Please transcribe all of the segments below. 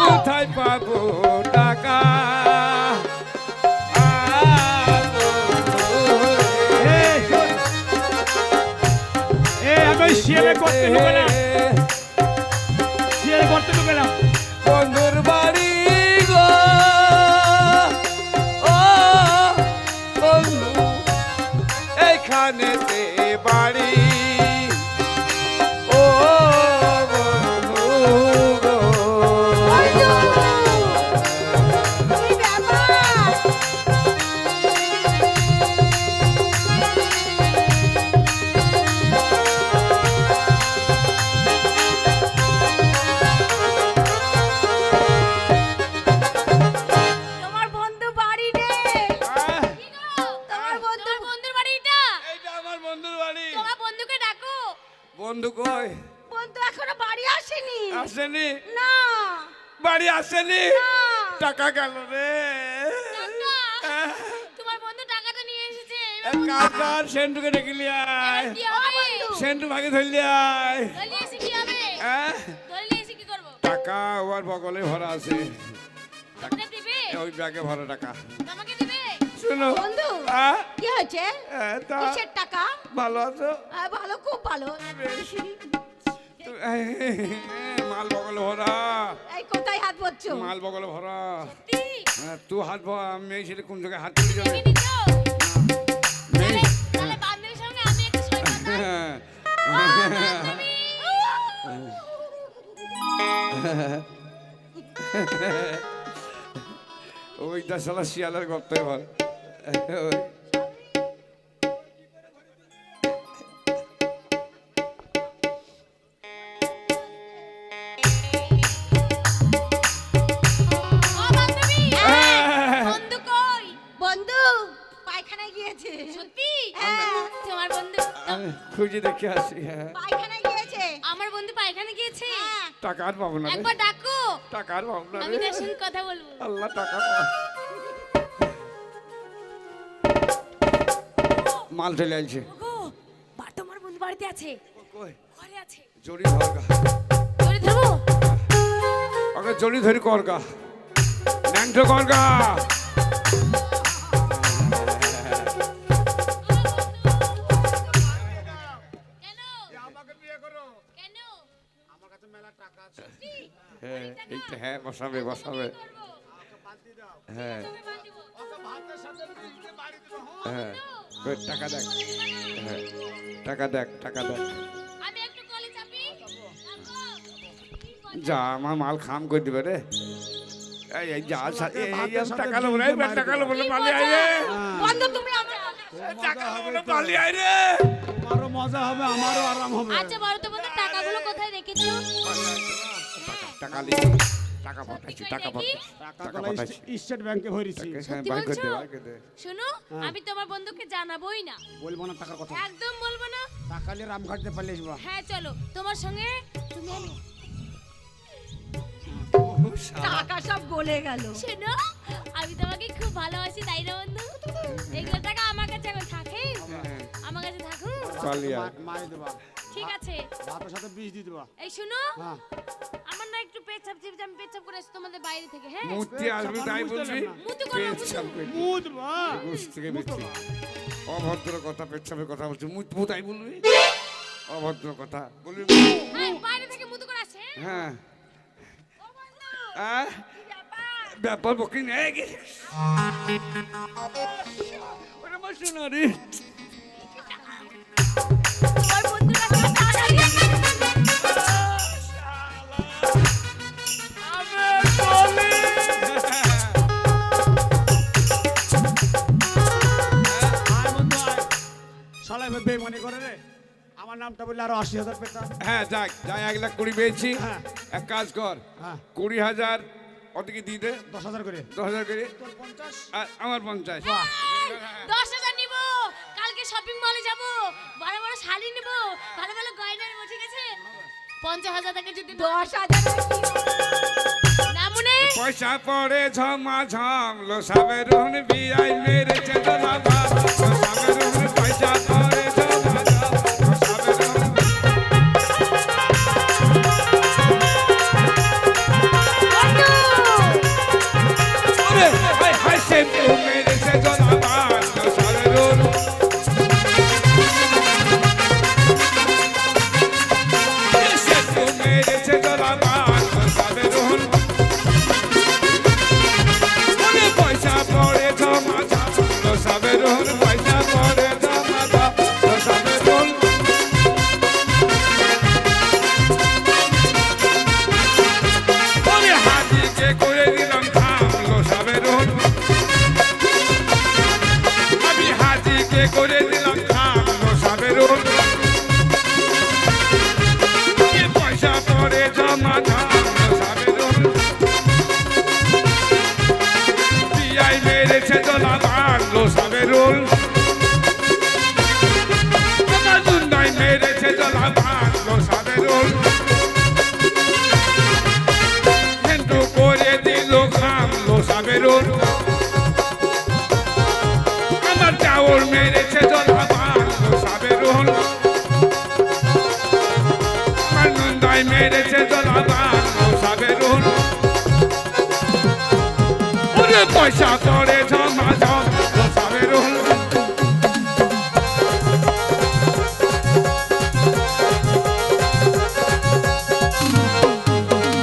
কোথায় পাবো টাকা? এ, শোন। এ, আমি শিয়ালে করতে ঢুকেলাম শিয়ালে বন্ধুর বাড়ি গো। ও বন্ধু এইখানেতে বাড়ি টাকা গেল রে তোমার বন্ধু টাকাটা নিয়ে এসেছে এক সেন্টুকে ডেকে লিয়ে আয়। সেন্টু ভাগে ধরলি আয়। দলিয়ে এসে কি হবে? আহ, দলিয়ে এসে কি করব? টাকা ওর বগলে ভরা আছে। ওই ব্যাগে ভরা টাকা। শুনো। বন্ধু কি হয়েছে? কিসের টাকা? ভালো আছো? ভালো খুব ভালো। মাল বগলে ভরা। এই কোথায় হাত বলছো মাল বগলে ভরা। হ্যাঁ, তুই হাত ভরা মেয়ে ছেলে কোন জায়গায় হাত তুলে যাবে দেখে নিচ্ছ মেয়ে তাহলে তাহলে খুঁজে দেখে আসি হ্যাঁ। পায়খানায় গিয়েছে। আমার বন্ধু পায়খানায় গিয়েছে? টাকা আর পাবো না রে। একবার ডাকো। টাকা আর পাবো না আমি তার সঙ্গে কথা বলব। আল্লাহ টাকা পাবো। মাল চলে আসছে ওগো বা তোমার বন্ধু বাড়িতে আছে। কই? ঘরে আছে। জড়ি ধরগা ধরে ধরবো? ওকে জড়ি ধরি করগা ন্যাংটো করগা হ্যাঁ এইটা হ্যাঁ বসাবে বসাবে। হ্যাঁ। হ্যাঁ টাকা দেখ। হ্যাঁ টাকা দেখ টাকা দেখ। আমি একটু কলে চাপি। রাখো। যা আমার মাল খাম করে দিবে রে। এই এই যা এই এই টাকা রে টাকা লোবো রে পালি আয় রে। আচ্ছা টাকা লোবো রে আয় রে। তোমারও মজা হবে আমারও আরাম হবে। আচ্ছা টাকাগুলো কোথায় রেখেছো? টাকা লিখি টাকা পাঠাচ্ছি টাকা স্টে- স্টেট ব্যাংকে ভরেছি। হ্যাঁ সত্যি বলছো? শোনো আমি তোমার বন্ধুকে জানাবোই না। বলব না টাকার কথা। একদম বলব না। টাকা নিয়ে রাম ঘাটতে পারলে আসব হ্যাঁ চলো তোমার সঙ্গে তুমি আমি টাকা সব গলে গেল। শোনো আমি তোমাকে খুব ভালোবাসি তাই না বন্ধু? এগুলো টাকা আমার কাছে এখন থাকে। হ্যাঁ, আমার কাছে থাকুক। মাই দেবা ঠিক আছে। ভাতের সাথে বিষ দিয়ে দেবা এই শোনো হ্যাঁ। আমার না একটু পেছাপ চিপতে আমি পেছাপ করে আসছি তোমাদের বাইরে থেকে হ্যাঁ? মূর্তি আসবে তাই বলবি মুতু করো, মুতু। ঘুষ থেকে বেশি অভদ্র কথা পেচ্ছাপের কথা বলছি। মুত মুত তাই বলবি? অভদ্র কথা বলবি হ্যাঁ, বাইরে থেকে মুতু করে আসে হ্যাঁ? ও আহ, ব্যাপার? বকি নেই গে। ওরে আমার সোনারি। করে রে? আমার নামটা বললে আরও আশি হাজার পেতাম হ্যাঁ যাক যাই এক লাখ কুড়ি পেয়েছি। হ্যাঁ। এক কাজ কর হ্যাঁ। কুড়ি হাজার ওদিকে দিয়ে দে। দশ হাজার করে। দশ হাজার করে। তোর পঞ্চাশ? আর আমার পঞ্চাশ। দশ হাজার নিব। কালকে শপিং মলে যাব। বড় বড় শাড়ি নিব। ভালো ভালো গয়না নিব ঠিক আছে? পঞ্চাশ হাজার টাকা যদি দশ হাজার না পয়সা পড়ে ঝমা ঝম লো সাবে রুন বিআই মেরে চেতো বাবা। লো পয়সা পড়ে পয়সা খামলো আমার চাউল মেরেছে দোলা বাংলো সাবে রোল আমার নুন্দাই মেরেছে দোলা বাংলো সাবে রোল পয়সা করে জমা জম লোসাবে রোল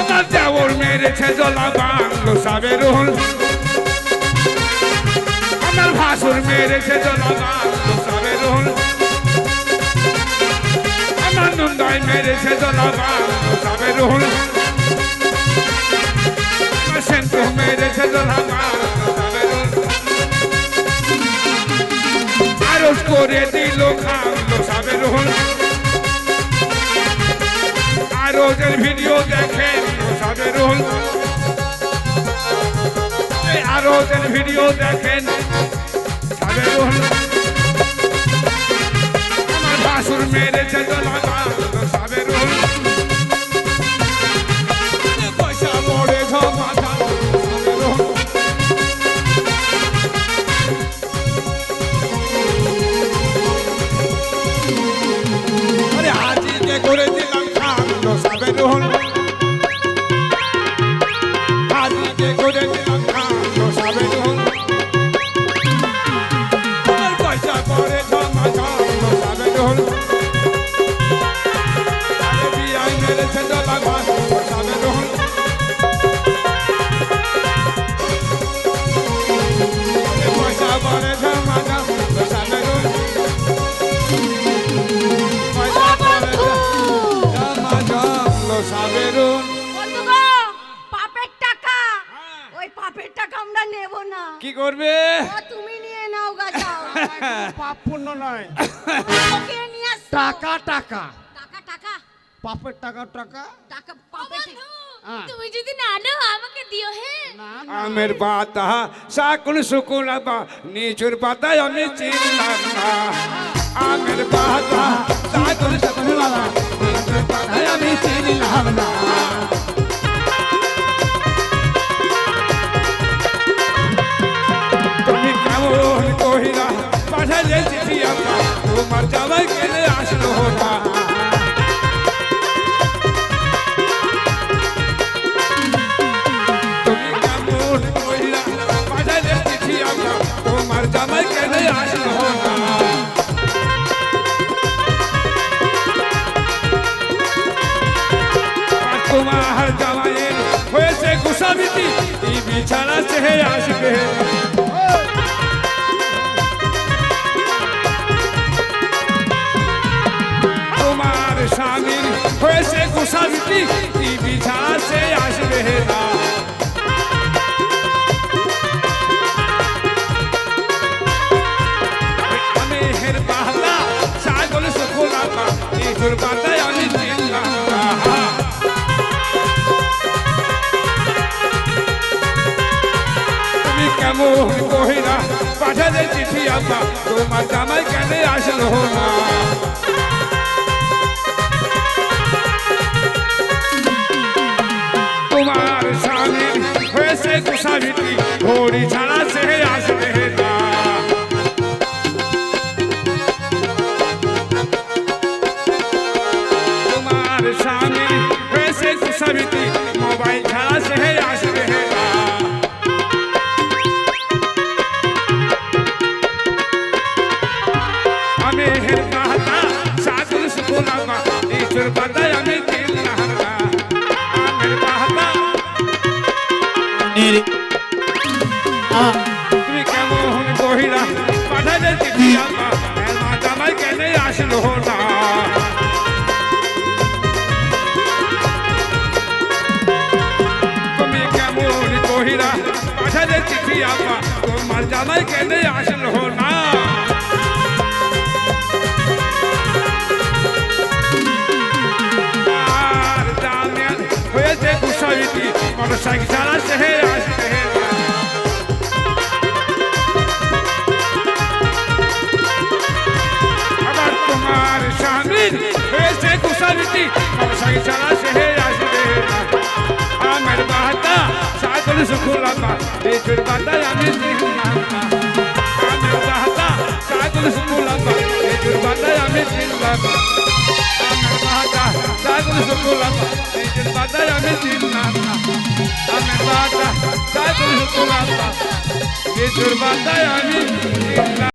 আমার দেওর মেরেছে জলা বাংলো সাবে রোল আমার ভাসুর মেরেছে জলা বাংলো সাবে রোল। আমার নন্দাই মেরেছে জলা বাংলো সাবে রোল। সেন্টু মেরেছে রোল। আরজ করে দিল খামলো সাবে রোল। আর ওদের ভিডিও দেখেন সাবে রোল। ভিডিও দেখেন রোল আমার বাসুর মেরেছে জলাগা টাকা টাকা টাকা টাকা পাপের টাকা টাকা টাকা ও পাপের বন্ধু, হ্যাঁ। তুমি যদি না নাও আমাকে দিও হ্যাঁ না আমের পাতা সাকুল শুকুল বা নিচুর পাতায় আমি চিনলাম না আমের পাতা সাকুল শুকুল বাবা নিচুর পাতায় আমি চিনলাম না তুমি কেমন কহিলা পাঠালে চিঠি আমরা তোমার জামাই তোমার জামাই কেনে আসলো না আর তোমার জামাইয়ের হয়েছে গুসাবিতি এই বিছানা চেহে আসবে স্বামীর হয়েছে গুসাবিতি এই বিছানা চেয়ে আসবে না আমি হের পাহলা ছাগল সুখোলা পা নিচুর পাতায় আমি চিনলাম না তুমি কেমন কহিলা পাঠালে চিঠি আব্বা তোমার জামাই কেন আসলো না কুসাবিটি ঘড়ি ছাড়া সে আসবে না। তোমার স্বামী হয়েছে তুমি কেমন কহিরা পাঠালে চিঠি আমার। মা জামাই কেন আসলো না? তুমি কেমন কহিরা পাঠালে চিঠি আমার। তোমার জামাই কেন আসলো না? হয়েছে গুসাইটি। মোটরসাইকেল চালা সে আসবে। না কুশালিটি মোটরসাইকেল চালা সে আসবে। আমার বাতা সাগর সুখুলামা বেচুর বাতায় আমি চিনলাম না আমার বাতা সাগর সুখুলামা বেচুর বাতায় আমি চিনলাম আমার বাতা সাগর সুখুলামা বেচুর বাতায় আমি চিনলাম আমার বাতা সাগর সুখুলামা বেচুর বাতায় আমি চিনলাম